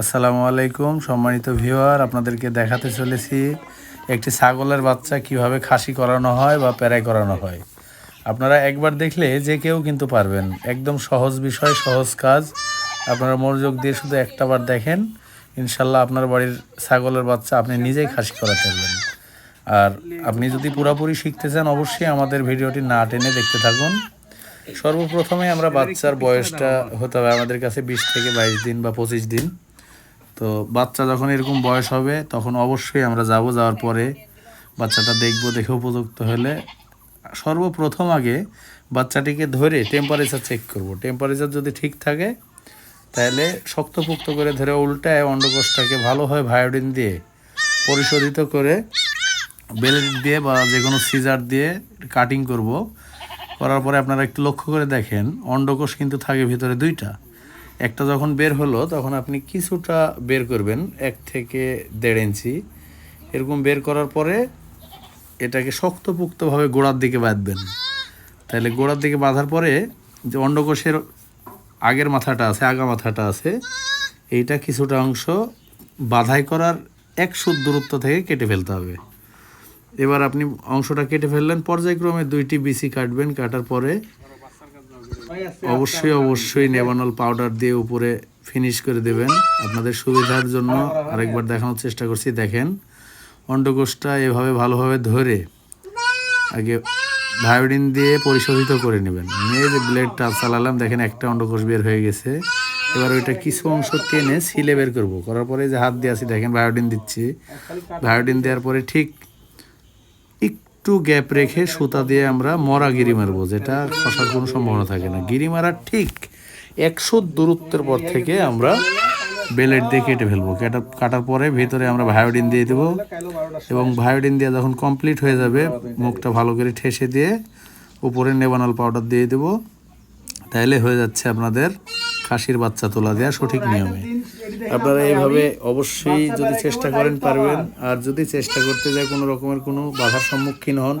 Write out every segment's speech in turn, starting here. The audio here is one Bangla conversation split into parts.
আসসালামু আলাইকুম, সম্মানিত ভিউয়ার, আপনাদেরকে দেখাতে চলেছি একটি ছাগলের বাচ্চা কীভাবে খাসি করানো হয় বা প্যারাই করানো হয়। আপনারা একবার দেখলে যে কেউ কিন্তু পারবেন। একদম সহজ বিষয়, সহজ কাজ। আপনারা মনোযোগ দিয়ে শুধু একটা বার দেখেন, ইনশাল্লাহ আপনার বাড়ির ছাগলের বাচ্চা আপনি নিজেই খাসি করাতে পারবেন আর আপনি যদি পুরোপুরি শিখতে চান, অবশ্যই আমাদের ভিডিওটি না টেনে দেখতে থাকুন। সর্বপ্রথমে আমরা বাচ্চার বয়সটা হতে হবে আমাদের কাছে বিশ থেকে বাইশ দিন বা পঁচিশ দিন। তো বাচ্চা যখন এরকম বয়স হবে, তখন অবশ্যই আমরা যাব যাওয়ার পরে বাচ্চাটা দেখব, দেখে উপযুক্ত হলে। সর্বপ্রথম আগে বাচ্চাটিকে ধরে টেম্পারেচার চেক করব। টেম্পারেচার যদি ঠিক থাকে, তাহলে শক্তপুক্ত করে ধরে উল্টায় অন্ডকোষটাকে ভালোভাবে ভায়োডিন দিয়ে পরিশোধিত করে বেলেট দিয়ে বা যে কোনো সিজার দিয়ে কাটিং করব। করার পরে আপনারা একটু লক্ষ্য করে দেখেন, অন্ডকোষ কিন্তু থাকে ভিতরে দুইটা। একটা যখন বের হলো, তখন আপনি কিছুটা বের করবেন, এক থেকে দেড় ইঞ্চি। এরকম বের করার পরে এটাকে শক্তপুক্তভাবে গোড়ার দিকে বাঁধবেন। তাহলে গোড়ার দিকে বাঁধার পরে যে অন্ডকোষের আগের মাথাটা আছে, আগা মাথাটা আছে, এইটা কিছুটা অংশ বাধাই করার এক সুদ দূরত্ব থেকে কেটে ফেলতে হবে। এবার আপনি অংশটা কেটে ফেললেন, পর্যায়ক্রমে দুইটি বিসি কাটবেন, কাটার পরে অবশ্যই অবশ্যই নেভানল পাউডার দিয়ে উপরে ফিনিশ করে দেবেন। আপনাদের সুবিধার জন্য আরেকবার দেখানোর চেষ্টা করছি দেখেন। অন্ডকোষটা এভাবে ভালোভাবে ধরে আগে ভায়োডিন দিয়ে পরিশোধিত করে নেবেন। নিয়ে যে ব্লেডটা চালালাম দেখেন একটা অন্ডকোষ বের হয়ে গেছে। এবার ওইটা কিছু অংশ টেনে সিলে বের করব। করার পরে যে হাত দিয়ে আছি দেখেন ভায়োডিন দিচ্ছি। ভায়োডিন দেওয়ার পরে ঠিক একটু গ্যাপ রেখে সুতা দিয়ে আমরা মরা গিরি মারবো, যেটা খসার কোনো সম্ভাবনা থাকে না। গিরি মারার ঠিক একশো দূরত্বের পর থেকে আমরা বেলেট দিয়ে কেটে ফেলব। কেটা কাটার পরে ভিতরে আমরা ভায়োডিন দিয়ে দেবো এবং ভায়োডিন দিয়ে যখন কমপ্লিট হয়ে যাবে, মুখটা ভালো করে ঠেসে দিয়ে উপরে নেবানাল পাউডার দিয়ে দেবো। তাহলে হয়ে যাচ্ছে আপনাদের খাসির বাচ্চা তোলা দেওয়া সঠিক নিয়মে। আপনারা এইভাবে অবশ্যই যদি চেষ্টা করেন পারবেন আর যদি চেষ্টা করতে যায় কোনো রকমের কোনো বাধার সম্মুখীন হন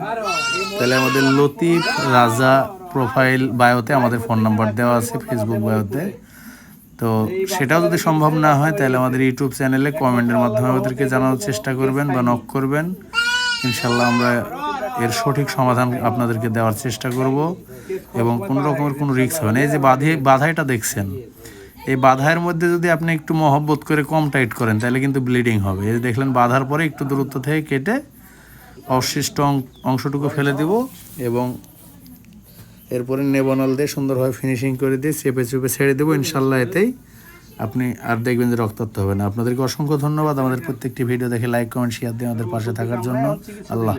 তাহলে আমাদের লতিফ রাজা প্রোফাইল বায়োতে আমাদের ফোন নাম্বার দেওয়া আছে ফেসবুক বায়োতে তো সেটাও যদি সম্ভব না হয় তাহলে আমাদের ইউটিউব চ্যানেলে কমেন্টের মাধ্যমে আমাদেরকে জানানোর চেষ্টা করবেন বা নক করবেন। ইনশাল্লাহ আমরা এর সঠিক সমাধান আপনাদেরকে দেওয়ার চেষ্টা করব এবং কোনো রকমের কোনো রিস্ক হবে না। এই যে বাধে বাধাইটা দেখছেন, এই বাধায়ের মধ্যে যদি আপনি একটু মহব্বত করে কম টাইট করেন, তাহলে কিন্তু ব্লিডিং হবে। এই দেখলেন, বাধার পরে একটু দূরত্ব থেকে কেটে অবশিষ্ট অংশটুকু ফেলে দেব এবং এরপরে নেবনাল দিয়ে সুন্দরভাবে ফিনিশিং করে দিয়ে চেপে চেপে ছেড়ে দেবো। ইনশাল্লাহ এতেই আপনি আর দেখবেন যে রক্তাক্ত হবে না। আপনাদেরকে অসংখ্য ধন্যবাদ আমাদের প্রত্যেকটি ভিডিও দেখে। লাইক কমেন্ট শেয়ার দিয়ে আমাদের পাশে থাকার জন্য। আল্লাহ